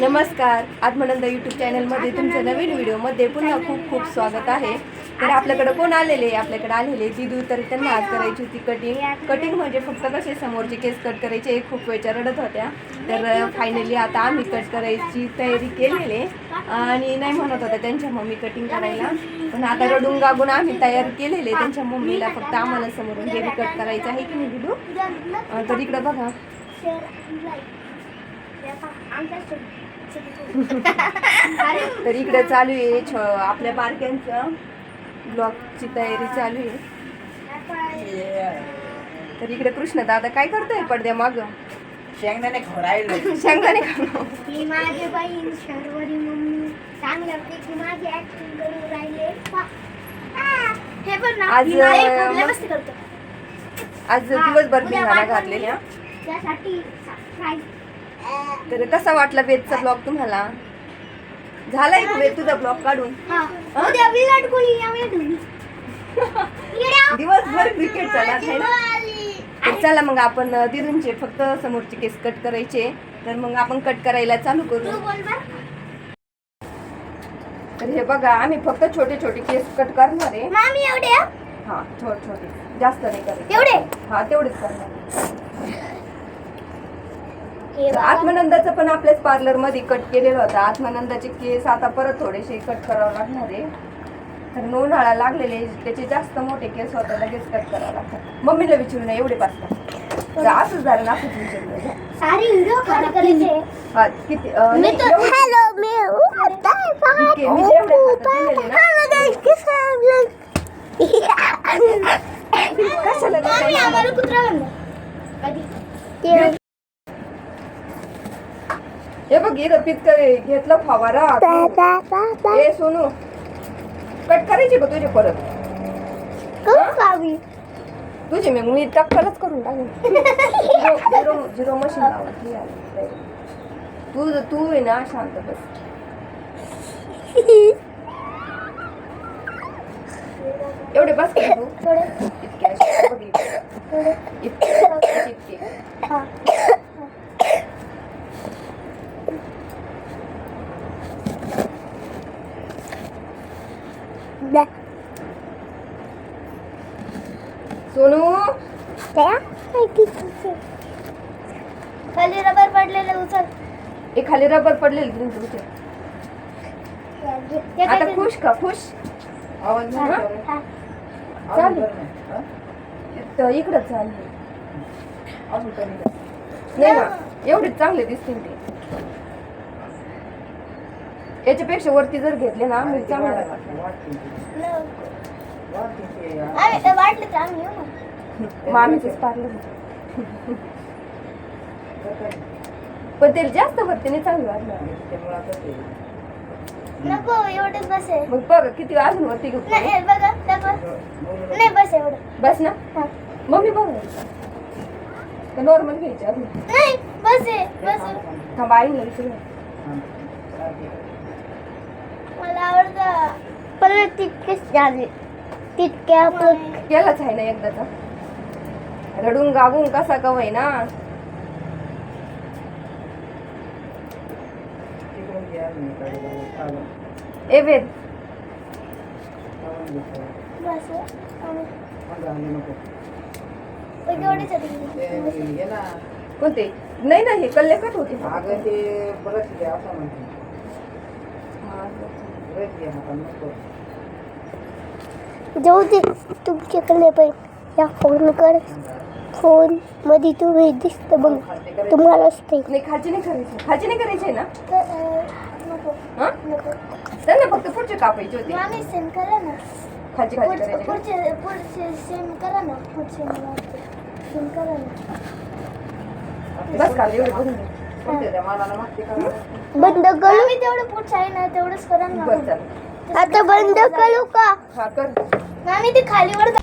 नमस्कार. आत्मानंद यूट्यूब चॅनलमध्ये तुमच्या नवीन व्हिडिओमध्ये पुन्हा खूप खूप स्वागत आहे. तर आपल्याकडे कोण आलेले आपल्याकडे आलेले दिदू. तर त्यांना आज करायची होती कटिंग कटिंग म्हणजे फक्त कसे समोरचे केस कट करायचे हे खूप वेळच्या रडत होत्या. तर फायनली आता आम्ही कट करायची तयारी केलेली आणि नाही म्हणत होत्या त्यांच्या मम्मी कटिंग करायला. पण आता रडून गागून आम्ही तयार केलेले त्यांच्या मम्मीला फक्त आम्हाला समोरून हेवी कट करायचं आहे की नाही दिदू? तर इकडं बघा. तर इकडे चालू आहे छ आपल्या बारक्यांचं ब्लॉगची तयारी चालू आहे. तर इकडे कृष्ण दादा काय करतोय पडद्या माग? शेंगदाणे खोरायलो. शेंगदाणे. ही माझी बहीण शर्वरी मम्मी. चांगल्यापैकी माझी ऍक्टिंग करून राहिले. हे पण ना आज, मी मस्ती करतो आज हा, दिवसभर वाट घातलेल्या. त्यासाठी. तर कसा वाटला वेदचा ब्लॉग तुम्हाला? झालाय का वेद तुझा ब्लॉग काढून. दिवसभर क्रिकेट चालत आहे ना? चला मग आपण दिदूंचे फक्त समोरचे केस कट करायचे. तर मग आपण कट करायला चालू करू. तर हे बघा आम्ही फक्त छोटे छोटे केस कट करणार आहे. हा? छोटे छोटे. जास्त नाही एवढे? हा तेवढेच करणार. आत्मानंदाचं पण आपल्याच पार्लरमध्ये कट केलेलं होतं. आत्मानंदाचे केस आता परत थोडेसे कट करावं लागणार आहे. तर उन्हाळा लागलेले त्याचे जास्त मोठे केस होते लगेच कट करावं लागतात. मम्मीला विचारू नये एवढे पाचतात तर असंच झालं ना असंच विचारलं सारी व्हिडिओ कॉल करायचे. हा किती? अं, मी नाही, तर एवढे- हॅलो मी ठीक आहे, मी जेवढे हातात दिलेले ना कशाला कुत्रा बनला कधी बघ इथं पितक घेतलं फवारा. ए सोनू कट करायची का तुझे परत. तुझे मी मी टक्करच करून टाकेन झिरो झिरो मशीन लावा ती. तू तू आहे ना शांत बस. एवढे बस तू थोडे इतके असे बघ इतके. थोडे इतके इतके हा सोनू? खाली रबर पडलेले उचल. हे खाली रबर पडलेली तुम्ही तुमचे आता खुश का? खुश? आवाज. हा? तर इकडं चालू. नाही ना एवढे चांगले दिसतील ते. याच्यापेक्षा वरती जर घेतले ना मी चांगले वाटलं. तर आम्ही येऊ ना मामीचंच पार्लर पण ते जास्त वरती नाही चांगलं वाटलं. नको एवढंच बस आहे मग बघ किती अजून वरती घेऊ नाही बघा नाही बस एवढं बस ना. मम्मी बघ नॉर्मल घ्यायचे अजून नाही बस आहे बस आहे. थांबा आईला विचारू. मला आवडतं. पण तितकेच झाले. तितके आपण केलाच आहे ना एकदाचा रडून गागून कसा कवाय ना. ए वेद. बस. एवढीच. कोणते? नाही ना हे कल्ले कट होते अगं ते ब्रश घे असं म्हणते. जाऊ दे तुमच्याकडे पण या फोन कर. फोनमध्ये तुम्ही दिसत बघ खालते करायचं. तुम्हालाच ते नाही खालची नाही करायची खालची नाही करायची ना हा त्यांना फक्त पुढचे कापायचे होते. आम्ही सेंड करा ना. खालची पुढचे करायची? पुढचे पुढचे सेंड करा ना. पुढचे सेंड करा ना. बस खाली एवढे बघून बंद करू? मी तेवढं पुढचं आहे ना तेवढंच करा ना. आता बंद करू का? कर. मामी ते खालीवर जा-